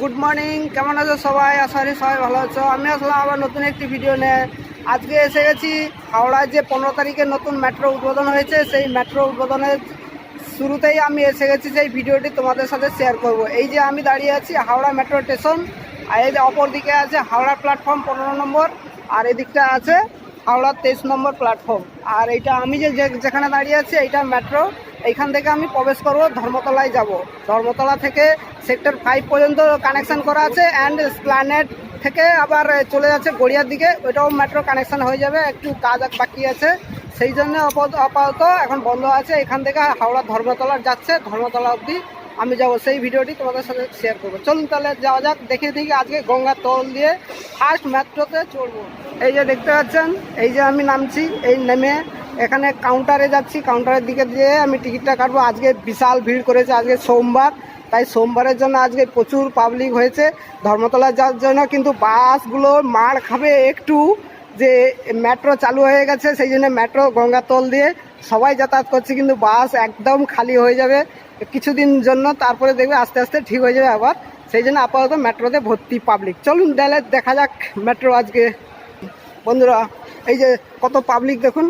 Good morning কেমন আছো সবাই? আশা করি সবাই ভালো আছো। আমি আসলাম আবার নতুন একটি ভিডিও নিয়ে। আজকে এসে গেছি হাওড়ায় যে পনেরো তারিখে নতুন মেট্রো উদ্বোধন হয়েছে, সেই মেট্রো উদ্বোধনের শুরুতেই আমি এসে গেছি সেই ভিডিওটি তোমাদের সাথে শেয়ার করব। এই যে আমি দাঁড়িয়ে আছি হাওড়া মেট্রো স্টেশন আর এই যে অপর দিকে আছে হাওড়া প্ল্যাটফর্ম পনেরো নম্বর, আর এদিকটা আছে হাওড়া তেইশ নম্বর প্ল্যাটফর্ম আর এইটা আমি যে যেখানে দাঁড়িয়ে আছি, এইটা মেট্রো এইখান থেকে আমি প্রবেশ করব, ধর্মতলায় যাব। ধর্মতলা থেকে সেক্টর ফাইভ পর্যন্ত কানেকশন করা আছে অ্যান্ড স্প্ল্যানেট থেকে আবার চলে যাচ্ছে গড়িয়ার দিকে। ওইটাও মেট্রো কানেকশন হয়ে যাবে, একটু কাজ বাকি আছে। সেই জন্য আপাতত- আপাতত এখন বন্ধ আছে। এখান থেকে হাওড়া ধর্মতলা যাচ্ছে, ধর্মতলা অবধি আমি যাব। সেই ভিডিওটি তোমাদের সাথে শেয়ার করব। চলুন তাহলে যাওয়া যাক দেখে দেখি আজকে গঙ্গার তল দিয়ে ফার্স্ট মেট্রোতে চড়বো। এই যে দেখতে পাচ্ছেন, এই যে আমি নামছি, এই নেমে এখানে কাউন্টারে যাচ্ছি কাউন্টারের দিকে দিয়ে আমি টিকিটটা কাটবো। আজকে বিশাল ভিড় করেছে, আজকে সোমবার। তাই সোমবারের জন্য আজকে প্রচুর পাবলিক হয়েছে ধর্মতলা যাওয়ার জন্য। কিন্তু বাসগুলো মার খাবে একটু যে মেট্রো চালু হয়ে গেছে, সেই জন্য মেট্রো গঙ্গাতল দিয়ে সবাই যাতায়াত করছে, কিন্তু বাস একদম খালি হয়ে যাবে কিছুদিন জন্য। তারপরে দেখবে আস্তে আস্তে ঠিক হয়ে যাবে আবার। সেই জন্য আপাতত মেট্রোতে ভর্তি পাবলিক চলুন, তাহলে দেখা যাক মেট্রো আজকে। বন্ধুরা, এই যে কত পাবলিক দেখুন।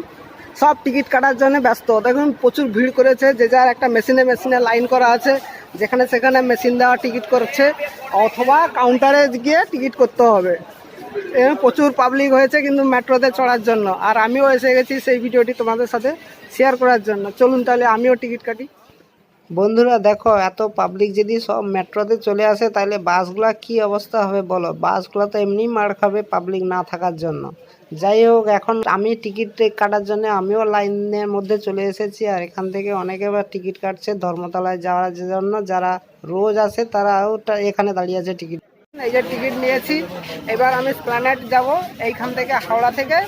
সব টিকিট কাটার জন্য ব্যস্ত। দেখুন, প্রচুর ভিড় করেছে, যে যার একটা মেশিনে মেশিনে লাইন করা আছে, যেখানে সেখানে মেশিন দেওয়া টিকিট করছে, অথবা কাউন্টারে গিয়ে টিকিট করতে হবে। এখানে প্রচুর পাবলিক হয়েছে কিন্তু মেট্রোতে চড়ার জন্য। আর আমিও এসে গেছি সেই ভিডিওটি তোমাদের সাথে শেয়ার করার জন্য। চলুন তাহলে, আমিও টিকিট কাটি। বন্ধুরা, দেখো, এত পাবলিক যদি সব মেট্রোতে চলে আসে, তাহলে বাসগুলা কি অবস্থা হবে বলো? বাসগুলো তো এমনি মার খাবে পাবলিক না থাকার জন্য। যাই হোক, এখন আমি টিকিট কাটার জন্য আমিও লাইনের মধ্যে চলে এসেছি আর এখান থেকে অনেকে বা টিকিট কাটছে ধর্মতলায় যাওয়ার জন্য। যারা রোজ আসে তারাও এখানে দাঁড়িয়ে আছে টিকিট এই যে টিকিট নিয়েছি। এবার আমি প্ল্যানেট যাব এইখান থেকে হাওড়া থেকে।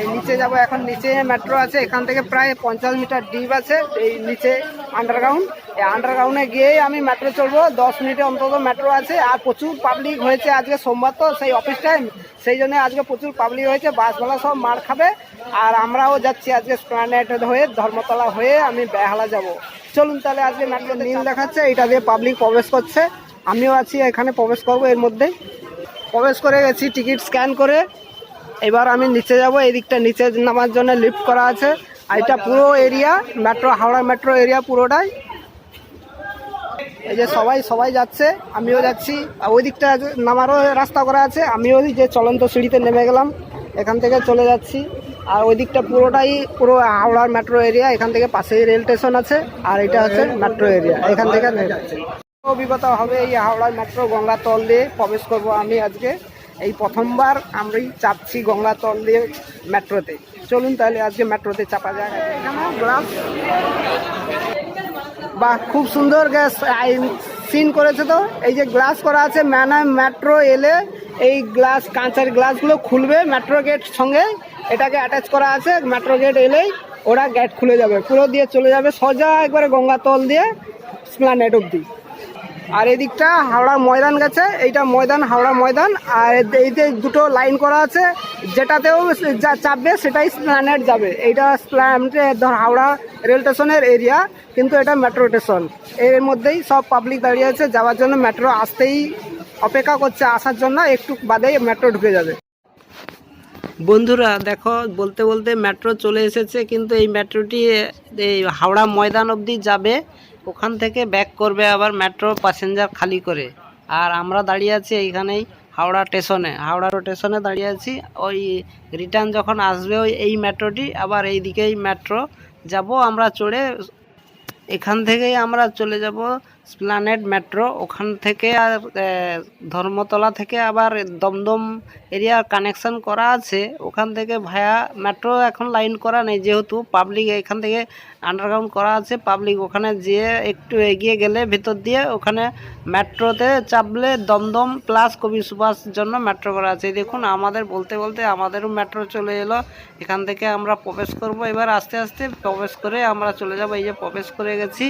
এই নিচে যাব এখন নিচে মেট্রো আছে এখান থেকে প্রায় পঞ্চাশ মিটার ডিপ আছে এই নিচে আন্ডারগ্রাউন্ড এই আন্ডারগ্রাউন্ডে গিয়েই আমি মেট্রো চলবো দশ মিনিটে অন্তত মেট্রো আছে। আর প্রচুর পাবলিক হয়েছে আজকে সোমবার তো সেই অফিস টাইম সেই জন্য আজকে প্রচুর পাবলিক হয়েছে বাসওয়ালা সব মার খাবে। আর আমরাও যাচ্ছি আজকে প্ল্যানেট হয়ে ধর্মতলা হয়ে আমি বেহালা যাব। চলুন তাহলে আজকে মেট্রো নীল দেখাচ্ছে এটা দিয়ে পাবলিক প্রবেশ করছে। আমিও আছি, এখানে প্রবেশ করব এর মধ্যে। প্রবেশ করে গেছি, টিকিট স্ক্যান করে। এবার আমি নিচে যাব এই দিকটা নিচে নামার জন্য লিফট করা আছে। আর এটা পুরো area, metro, Howrah metro area পুরোটাই। এই যে সবাই সবাই যাচ্ছে, আমিও যাচ্ছি। আর ওই দিকটা নামারও রাস্তা করা আছে, আমিও যে চলন্ত সিঁড়িতে নেমে গেলাম, এখান থেকে চলে যাচ্ছি। আর ওই দিকটা পুরোটাই, পুরো হাওড়ার মেট্রো এরিয়া, এখান থেকে পাশেই রেল স্টেশন আছে, আর এটা হচ্ছে মেট্রো এরিয়া, এখান থেকে অভিজ্ঞতা হবে এই হাওড়ার মেট্রো গঙ্গাতল দিয়ে প্রবেশ করব আমি আজকে। এই প্রথমবার আমি চাপছি গঙ্গাতল দিয়ে মেট্রোতে। চলুন তাহলে আজকে মেট্রোতে চাপা যায় গ্লাস বাহ, খুব সুন্দর গ্যাস সিন করেছে তো। এই যে গ্লাস করা আছে ম্যানা মেট্রো এলে এই গ্লাস কাঁচের গ্লাসগুলো খুলবে মেট্রো গেট সঙ্গে। এটাকে অ্যাটাচ করা আছে, মেট্রো গেট এলেই ওরা গেট খুলে যাবে। পুরো দিয়ে চলে যাবে, সোজা একবারে গঙ্গাতল দিয়ে স্প্লানেট অব্দি আর এদিকটা হাওড়া ময়দান গেছে, এইটা ময়দান, হাওড়া ময়দান, আর এই যে দুটো লাইন করা আছে, যেটাতেও যা চাপবে সেটাই স্প্ল্যানেট যাবে। এইটা স্প্ল্যানেট হাওড়া রেল স্টেশনের এরিয়া কিন্তু এটা মেট্রো স্টেশনের মধ্যেই সব পাবলিক দাঁড়িয়ে আছে, যাওয়ার জন্য মেট্রো আসতেই অপেক্ষা করছে, আসার জন্য একটু বাদেই মেট্রো ঢুকে যাবে। বন্ধুরা, দেখো, বলতে বলতে মেট্রো চলে এসেছে, কিন্তু এই মেট্রোটি এই হাওড়া ময়দান অবধি যাবে। ওখান থেকে ব্যাক করবে আবার মেট্রো প্যাসেঞ্জার খালি করে। আর আমরা দাঁড়িয়ে আছি এইখানেই হাওড়া স্টেশনে হাওড়া স্টেশনে দাঁড়িয়ে আছি। ওই রিটার্ন যখন আসবে ওই এই মেট্রোটি আবার এই দিকেই মেট্রো যাব আমরা চড়ে এখান থেকেই আমরা চলে যাব স্প্লানেড মেট্রো। ওখান থেকে আর ধর্মতলা থেকে আবার দমদম এরিয়া কানেকশন করা আছে। ওখান থেকে ভায়া মেট্রো এখন লাইন করা নেই, যেহেতু পাবলিক এখান থেকে আন্ডারগ্রাউন্ড করা আছে। পাবলিক ওখানে যেয়ে একটু এগিয়ে গেলে ভেতর দিয়ে ওখানে মেট্রোতে চাপলে দমদম প্লাস কবি সুভাষ জন্য মেট্রো করা আছে। দেখুন, আমাদের বলতে বলতে আমাদেরও মেট্রো চলে এলো। এখান থেকে আমরা প্রবেশ করব। এবার আস্তে আস্তে প্রবেশ করে আমরা চলে যাব। এই যে প্রবেশ করে গেছি।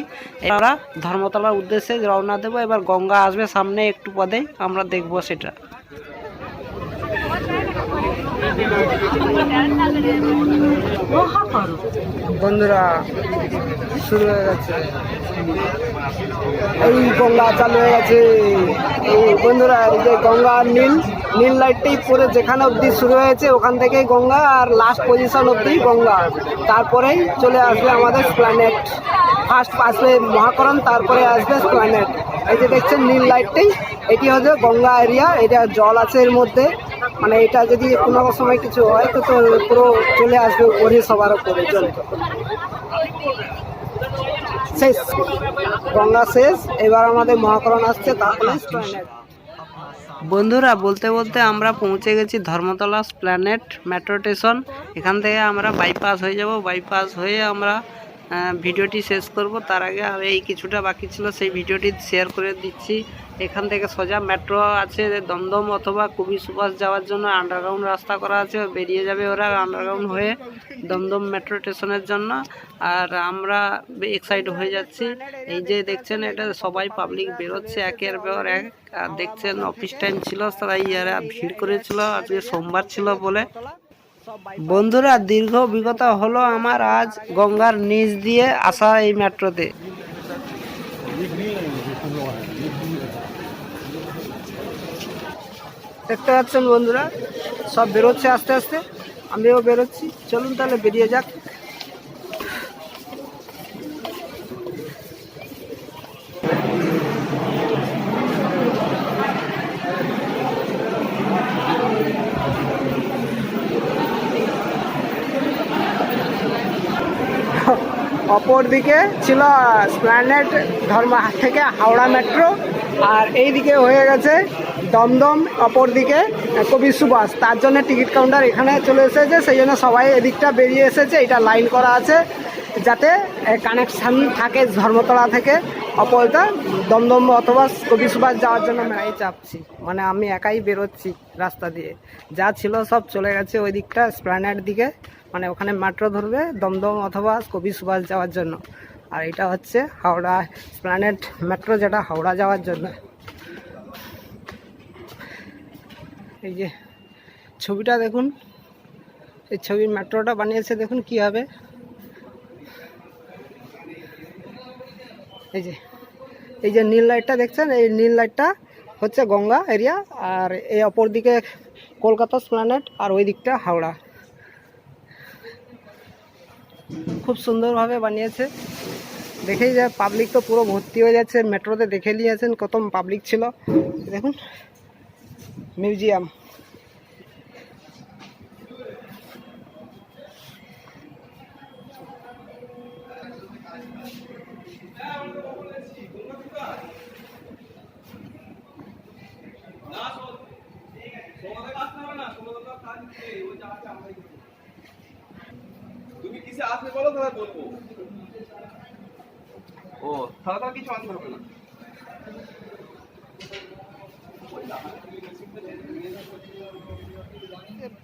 আমরা ধর্মতলার উদ্দেশ্যে রওনা দেবো। এবার গঙ্গা আসবে সামনে একটু পদে আমরা দেখব সেটা। বন্ধুরা, শুরু হয়ে গেছে। এই গঙ্গা চালু হয়ে গেছে। এই বন্ধুরা, এই যে গঙ্গা আর নীল নীল লাইটটাই পুরো যেখানে অবধি শুরু হয়েছে, ওখান থেকেই গঙ্গা, আর লাস্ট পজিশন অবধি গঙ্গা। তারপরেই চলে আসবে আমাদের প্ল্যানেট ফার্স্ট আসবে মহাকরণ, তারপরে আসবে প্ল্যানেট এই যে দেখছেন নীল লাইটটি, এটি হচ্ছে গঙ্গা এরিয়া এটা জল আছে এর মধ্যে। মানে এটা যদি কোনো সময় কিছু হয়, তো তো পুরো চলে আসবে উপরে সবার উপরে জল শেষ। গঙ্গা শেষ। এবার আমাদের মহাকরণ আসছে তারপরে বন্ধুরা, বলতে বলতে আমরা পৌঁছে গেছি ধর্মতলা প্ল্যানেট মেট্রো স্টেশন। এখান থেকে আমরা বাইপাস হয়ে যাব। বাইপাস হয়ে আমরা ভিডিওটি শেষ করব। তার আগে আর এই কিছুটা বাকি ছিল, সেই ভিডিওটি শেয়ার করে দিচ্ছি। এখান থেকে সোজা মেট্রো আছে, দমদম অথবা কবি সুভাষ যাওয়ার জন্য আন্ডারগ্রাউন্ড রাস্তা করা আছে, বেরিয়ে যাবে ওরা আন্ডারগ্রাউন্ড হয়ে দমদম মেট্রো স্টেশনের জন্য। আর আমরা এক্সাইট হয়ে যাচ্ছি। এই যে দেখছেন, এটা সবাই পাবলিক বেরোচ্ছে একের পর এক। আর দেখছেন অফিস টাইম ছিল তাই এরা ভিড় করেছিল, আজকে সোমবার ছিল বলে। বন্ধুরা, দীর্ঘ অভিজ্ঞতা হলো আমার আজ গঙ্গার নিচ দিয়ে আসা এই মেট্রোতে। দেখতে পাচ্ছেন বন্ধুরা, সব বেরোচ্ছে আস্তে আস্তে, আমিও বেরোচ্ছি। চলুন তাহলে বেরিয়ে যাক। অপর দিকে ছিল স্প্ল্যানেট ধর্মহাট থেকে হাওড়া মেট্রো, আর এই দিকে হয়ে গেছে দমদম অপর দিকে কবি সুভাষ। তার জন্য টিকিট কাউন্টার এখানে চলে এসেছে, সেই জন্য সবাই এদিকটা বেরিয়ে এসেছে, এটা লাইন করা আছে, যাতে কানেকশান থাকে ধর্মতলা থেকে অপরটা দমদম অথবা কবি সুভাষ যাওয়ার জন্য একাই চাপছি। মানে আমি একাই বেরোচ্ছি রাস্তা দিয়ে। যা ছিল সব চলে গেছে ওই দিকটা স্প্ল্যানেট দিকে। মানে ওখানে মেট্রো ধরবে দমদম অথবা কবি সুভাষ যাওয়ার জন্য। আর এটা হচ্ছে হাওড়া প্ল্যানেট মেট্রো যেটা হাওড়া যাওয়ার জন্য। এই যে ছবিটা দেখুন। এই ছবির মেট্রোটা বানিয়েছে, দেখুন কি হবে। এই যে এই যে নীল লাইটটা দেখছেন? এই নীল লাইটটা হচ্ছে গঙ্গা এরিয়া, আর এই অপর দিকে কলকাতা প্ল্যানেট আর ওই দিকটা হাওড়া। খুব সুন্দরভাবে বানিয়েছে। দেখেই যায় পাবলিক তো পুরো ভর্তি হয়ে যাচ্ছে, মেট্রোতে দেখে নিয়েছেন কত পাবলিক ছিল। দেখুন মিউজিয়াম তুমি কিসে আসবে বলো তাহলে বলব। ও তাহলে তো কিছু আনতে হবে না।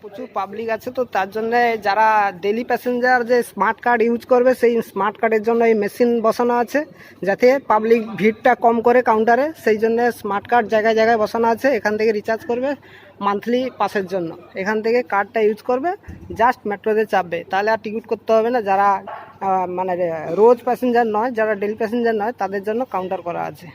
প্রচুর পাবলিক আছে তো, তার জন্য যারা ডেলি প্যাসেঞ্জার যে স্মার্ট কার্ড ইউজ করবে, সেই স্মার্ট কার্ডের জন্য এই মেশিন বসানো আছে, যাতে পাবলিক ভিড়টা কম করে কাউন্টারে সেই জন্য স্মার্ট কার্ড জায়গায় জায়গায় বসানো আছে, এখান থেকে রিচার্জ করবে মান্থলি পাসের জন্য। এখান থেকে কার্ডটা ইউজ করবে জাস্ট মেট্রোতে চাপবে। তাহলে আর টিকিট করতে হবে না, যারা মানে রোজ প্যাসেঞ্জার নয়, যারা ডেলি প্যাসেঞ্জার নয়, তাদের জন্য কাউন্টার করা আছে।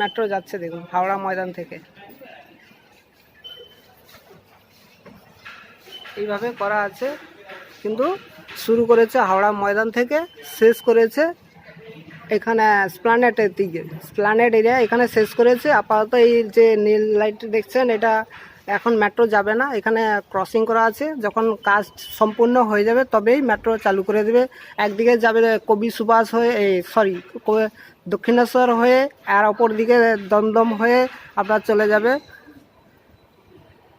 মেট্রো যাচ্ছে দেখুন, হাওড়া ময়দান থেকে। এইভাবে করা আছে, কিন্তু শুরু করেছে হাওড়া ময়দান থেকে, শেষ করেছে এখানে স্প্লানেটের দিকে। স্প্লানেট এরিয়া এখানে শেষ করেছে, আপাতত এই যে নীল লাইট দেখছেন, এটা এখন মেট্রো যাবে না। এখানে ক্রসিং করা আছে, যখন কাজ সম্পূর্ণ হয়ে যাবে তবেই মেট্রো চালু করে দেবে। একদিকে যাবে কবি সুভাষ হয়ে, এই সরি দক্ষিণেশ্বর হয়ে আর অপর দিকে দমদম হয়ে আপনার চলে যাবে।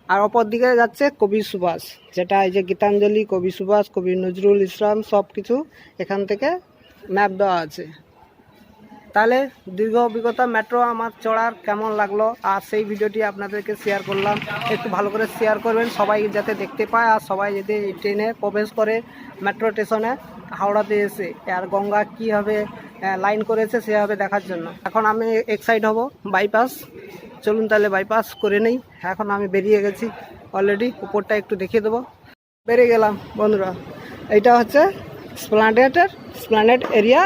আর অপর দিকে যাচ্ছে কবি সুভাষ, যেটা এই যে গীতাঞ্জলি, কবি সুভাষ, কবি নজরুল ইসলাম সব কিছু এখান থেকে ম্যাপ দেওয়া আছে। তাহলে দীর্ঘ অভিজ্ঞতা মেট্রো আমার চড়ার কেমন লাগল? আর সেই ভিডিওটি আপনাদেরকে শেয়ার করলাম। একটু ভালো করে শেয়ার করবেন সবাই যাতে দেখতে পায় আর সবাই যাতে ট্রেনে প্রবেশ করে মেট্রো স্টেশনে হাওড়াতে এসে। আর গঙ্গা কীভাবে লাইন করেছে সেভাবে দেখার জন্য। এখন আমি এক্সাইট হব বাইপাস চলুন তাহলে বাইপাস করে নেই। এখন আমি বেরিয়ে গেছি অলরেডি উপরটা একটু দেখিয়ে দেবো। বেরিয়ে গেলাম, বন্ধুরা। এইটা হচ্ছে স্প্লানেটের স্প্লানেট এরিয়া।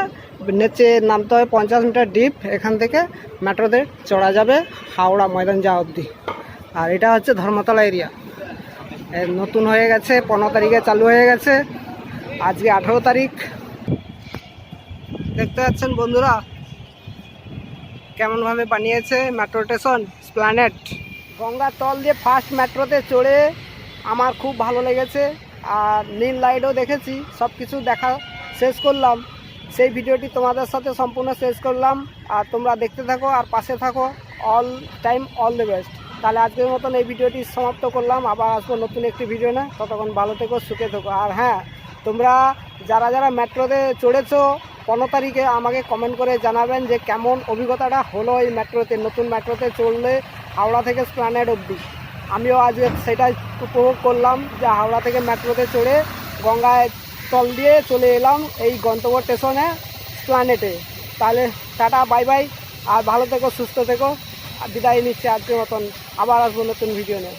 নিচে নামতে হয় পঞ্চাশ মিটার ডিপ এখান থেকে মেট্রোতে চড়া যাবে হাওড়া ময়দান যাওয়া অবধি। আর এটা হচ্ছে ধর্মতলা এরিয়া। নতুন হয়ে গেছে, পনেরো তারিখে চালু হয়ে গেছে। আজকে আঠেরো তারিখ। দেখতে পাচ্ছেন বন্ধুরা? কেমনভাবে বানিয়েছে মেট্রো স্টেশন স্প্ল্যানেট গঙ্গার তল দিয়ে ফার্স্ট মেট্রোতে চড়ে আমার খুব ভালো লেগেছে, আর নীল লাইটও দেখেছি সব কিছু দেখা শেষ করলাম। সেই ভিডিওটি তোমাদের সাথে সম্পূর্ণ শেষ করলাম, আর তোমরা দেখতে থাকো আর পাশে থাকো all time all the best তাহলে আজকের মতন এই ভিডিওটি সমাপ্ত করলাম, আবার আসব নতুন একটি ভিডিও না ততক্ষণ ভালো থেকো, সুখে থেকো। আর হ্যাঁ তোমরা যারা যারা মেট্রোতে চড়েছো পনেরো তারিখে আমাকে কমেন্ট করে জানাবেন যে কেমন অভিজ্ঞতাটা হলো এই মেট্রোতে, নতুন মেট্রোতে চললে হাওড়া থেকে স্প্লানেড অবধি। আমিও আজ সেটাই উপভোগ করলাম যে হাওড়া থেকে মেট্রোতে চড়ে গঙ্গায় তল দিয়ে চলে এলাম এই গন্তব্য স্টেশনে প্ল্যানেটে তাহলে টাটা বাই বাই আর ভালো থেকো, সুস্থ থেকো। বিদায় নিচ্ছে আজকের মতন। আবার আসব নতুন ভিডিও নিয়ে।